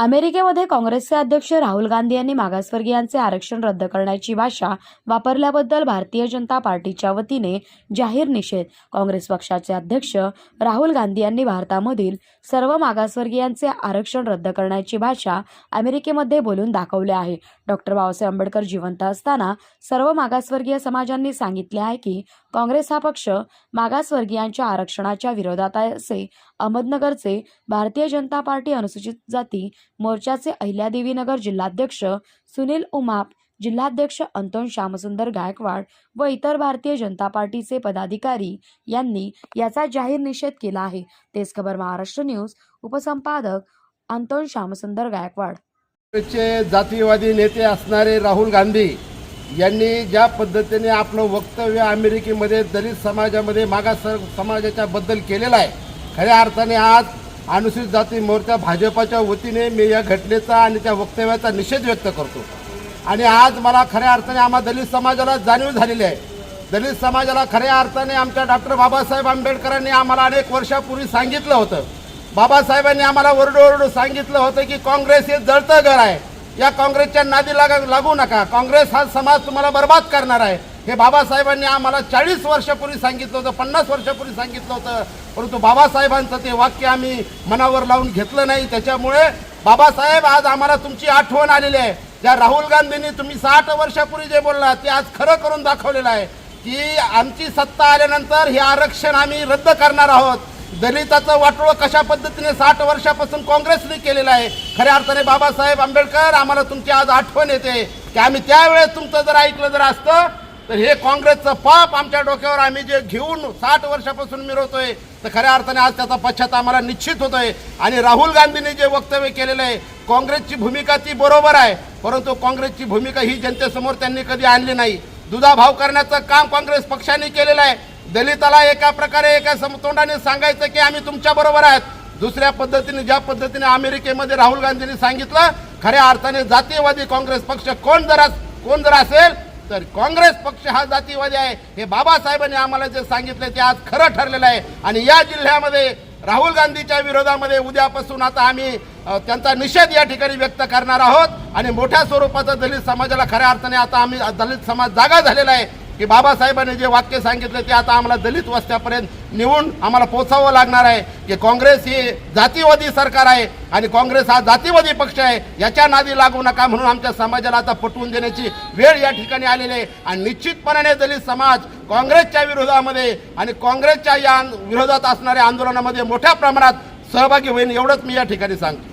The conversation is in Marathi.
अमेरिकेमध्ये काँग्रेसचे अध्यक्ष राहुल गांधी यांनी मागासवर्गीयांचे आरक्षण रद्द करण्याची भाषा वापरल्याबद्दल भारतीय जनता पार्टीच्या वतीने जाहीर निषेध. काँग्रेस पक्षाचे अध्यक्ष राहुल गांधी यांनी भारतामधील सर्व मागासवर्गीयांचे आरक्षण रद्द करण्याची भाषा अमेरिकेमध्ये बोलून दाखवले आहे. डॉक्टर बाबासाहेब आंबेडकर जिवंत असताना सर्व मागासवर्गीय समाजांनी सांगितले आहे की काँग्रेस हा पक्ष मागासवर्गीयांच्या आरक्षणाच्या विरोधात आहे असे अहमदनगरचे भारतीय जनता पार्टी अनुसूचित जाती मोर्चाचे अहिल्यादेवीनगर जिल्हाध्यक्ष सुनील उमाप जिल्हाध्यक्ष अंतोन श्यामसुंदर गायकवाड व इतर भारतीय जनता पार्टीचे पदाधिकारी यांनी याचा जाहीर निषेध केला आहे. तेच खबर महाराष्ट्र न्यूज उपसंपादक अंतोन श्यामसुंदर गायकवाड. जातीवादी जातीयवादी नेते असणारे राहुल गांधी यांनी ज्या पद्धतीने आपलं वक्तव्य अमेरिकेमध्ये दलित समाजामध्ये मागास समाजाच्या बद्दल केलेलं आहे खऱ्या अर्थाने आज अनुसूचित जाती मोर्चा भाजपाच्या वतीने मी या घटनेचा आणि त्या वक्तव्याचा निषेध व्यक्त करतो. आणि आज मला खऱ्या अर्थाने आम्हा दलित समाजाला जाणीव झालेली आहे. दलित समाजाला खऱ्या अर्थाने आमच्या डॉक्टर बाबासाहेब आंबेडकरांनी आम्हाला अनेक वर्षापूर्वी सांगितलं होतं. बाबासाहेबांनी आम्हाला ओरडू सांगितलं होतं की काँग्रेस हे जळतं घर आहे. या काँग्रेसच्या नादी लागा लागू नका. काँग्रेस हा समाज तुम्हाला बर्बाद करणार आहे. हे बाबासाहेबांनी आम्हाला चाळीस वर्षापूर्वी सांगितलं होतं पन्नास वर्षापूर्वी सांगितलं होतं. परंतु बाबासाहेबांचं ते वाक्य आम्ही मनावर लावून घेतलं नाही. त्याच्यामुळे बाबासाहेब आज आम्हाला तुमची आठवण आलेली आहे. ज्या राहुल गांधींनी तुम्ही साठ वर्षापूर्वी जे बोलला ते आज खरं करून दाखवलेलं आहे की आमची सत्ता आल्यानंतर हे आरक्षण आम्ही रद्द करणार आहोत. दलिताचं वाटोळं कशा पद्धतीने साठ वर्षापासून काँग्रेसने केलेलं आहे? खऱ्या अर्थाने बाबासाहेब आंबेडकर आम्हाला तुमची आज आठवण येते. की आम्ही त्यावेळेस तुमचं जर ऐकलं जर असतं तर हे काँग्रेसचं पाप आमच्या डोक्यावर आम्ही जे घेऊन साठ वर्षापासून मिरवतोय तर खऱ्या अर्थाने आज त्याचा पश्चात आम्हाला निश्चित होतोय. आणि राहुल गांधींनी जे वक्तव्य केलेलं आहे काँग्रेसची भूमिका ती बरोबर आहे परंतु काँग्रेसची भूमिका ही जनतेसमोर त्यांनी कधी आणली नाही. दुधाभाव करण्याचं काम काँग्रेस पक्षाने केलेलं आहे. दलिताला एका प्रकारे एका समतोंडाने सांगायचं की आम्ही तुमच्या बरोबर आहेत. दुसऱ्या पद्धतीने ज्या पद्धतीने अमेरिकेमध्ये राहुल गांधींनी सांगितलं खऱ्या अर्थाने जातीयवादी काँग्रेस पक्ष कोण जर कोण जर असेल तर काँग्रेस पक्ष हा जातीवादी आहे. हे बाबासाहेबांनी आम्हाला जे सांगितलं ते आज खरं ठरलेलं आहे. आणि या जिल्ह्यामध्ये राहुल गांधीच्या विरोधामध्ये उद्यापासून आता आम्ही त्यांचा निषेध या ठिकाणी व्यक्त करणार आहोत. आणि मोठ्या स्वरूपाचा दलित समाजाला खऱ्या अर्थाने आता आम्ही दलित समाज जागा झालेला आहे. की बाबासाहेबांनी जे वाक्य सांगितलं ते आता आम्हाला दलित वस्त्यापर्यंत नेऊन आम्हाला पोचावं लागणार आहे की काँग्रेस ही जातीवादी सरकार आहे आणि काँग्रेस हा जातीवादी पक्ष आहे याच्या नादी लागू नका म्हणून आमच्या समाजाला आता पटवून देण्याची वेळ या ठिकाणी आलेली आहे. आणि निश्चितपणाने दलित समाज काँग्रेसच्या विरोधामध्ये आणि काँग्रेसच्या या विरोधात असणाऱ्या आंदोलनामध्ये मोठ्या प्रमाणात सहभागी होईल एवढंच मी या ठिकाणी सांगतो.